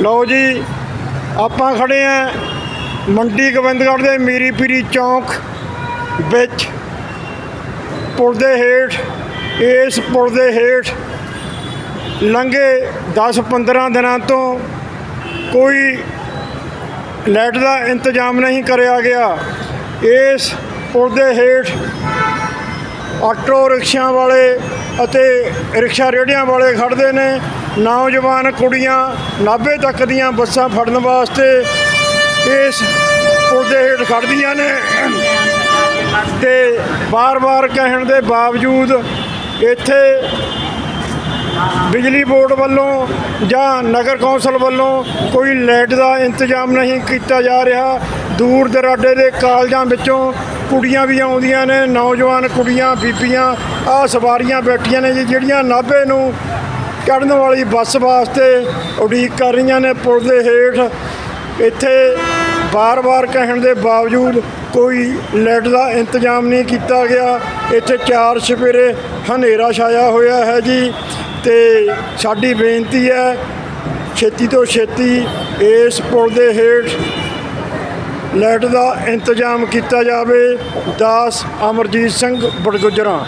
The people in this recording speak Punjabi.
ਲਓ ਜੀ, ਆਪਾਂ ਖੜੇ ਆ ਮੰਡੀ ਗੋਬਿੰਦਗੜ੍ਹ ਦੇ ਮੀਰੀ ਪੀਰੀ ਚੌਂਕ ਵਿੱਚ। ਪੁਲ ਦੇ ਹੇਠ, ਇਸ ਪੁਲ ਦੇ ਹੇਠ ਲੰਘੇ 10-15 ਦਿਨਾਂ ਤੋਂ ਕੋਈ ਲਾਈਟ ਦਾ ਇੰਤਜ਼ਾਮ ਨਹੀਂ ਕਰਿਆ ਗਿਆ। ਇਸ ਪੁਲ ਦੇ ਹੇਠ ਆਟੋ ਰਿਕਸ਼ਿਆਂ ਵਾਲੇ ਅਤੇ ਰਿਕਸ਼ਾ ਰੇੜੀਆਂ ਵਾਲੇ ਖੜਦੇ ਨੇ, ਨੌਜਵਾਨ ਕੁੜੀਆਂ ਨਾਭੇ ਤੱਕ ਦੀਆਂ ਬੱਸਾਂ ਫੜਨ ਵਾਸਤੇ ਇਸ ਪੁਲ ਦੇ ਹੇਠ ਖੜਦੀਆਂ ਨੇ। ਤੇ ਬਾਰ-ਬਾਰ ਕਹਿਣ ਦੇ ਬਾਵਜੂਦ ਇੱਥੇ ਬਿਜਲੀ ਬੋਰਡ ਵੱਲੋਂ ਜਾਂ ਨਗਰ ਕੌਂਸਲ ਵੱਲੋਂ ਕੋਈ ਲਾਈਟ ਦਾ ਇੰਤਜ਼ਾਮ ਨਹੀਂ ਕੀਤਾ ਜਾ ਰਿਹਾ। ਦੂਰ ਦਰਾਡੇ ਦੇ ਕਾਲਜਾਂ ਵਿੱਚੋਂ ਕੁੜੀਆਂ ਵੀ ਆਉਂਦੀਆਂ ਨੇ, ਨੌਜਵਾਨ ਕੁੜੀਆਂ, ਬੀਬੀਆਂ ਆ ਸਵਾਰੀਆਂ ਬੈਠੀਆਂ ਨੇ ਜੀ, ਜਿਹੜੀਆਂ ਨਾਭੇ ਨੂੰ ਚੜ੍ਹਨ ਵਾਲੀ ਬੱਸ ਵਾਸਤੇ ਉਡੀਕ ਕਰ ਰਹੀਆਂ ਨੇ ਪੁਲ ਦੇ ਹੇਠ। ਇੱਥੇ ਬਾਰ-ਬਾਰ ਕਹਿਣ ਦੇ ਬਾਵਜੂਦ ਕੋਈ ਲਾਈਟ ਦਾ ਇੰਤਜ਼ਾਮ ਨਹੀਂ ਕੀਤਾ ਗਿਆ। ਇੱਥੇ ਚਾਰ ਸਵੇਰੇ ਹਨੇਰਾ ਛਾਇਆ ਹੋਇਆ ਹੈ ਜੀ ਤੇ ਸਾਡੀ ਬੇਨਤੀ ਹੈ, ਛੇਤੀ ਤੋਂ ਛੇਤੀ ਇਸ ਪੁਲ ਦੇ ਹੇਠ ਲਾਈਟ ਦਾ ਇੰਤਜ਼ਾਮ ਕੀਤਾ ਜਾਵੇ। ਦਾਸ ਅਮਰਜੀਤ ਸਿੰਘ ਬੜਗੁਜਰਾਂ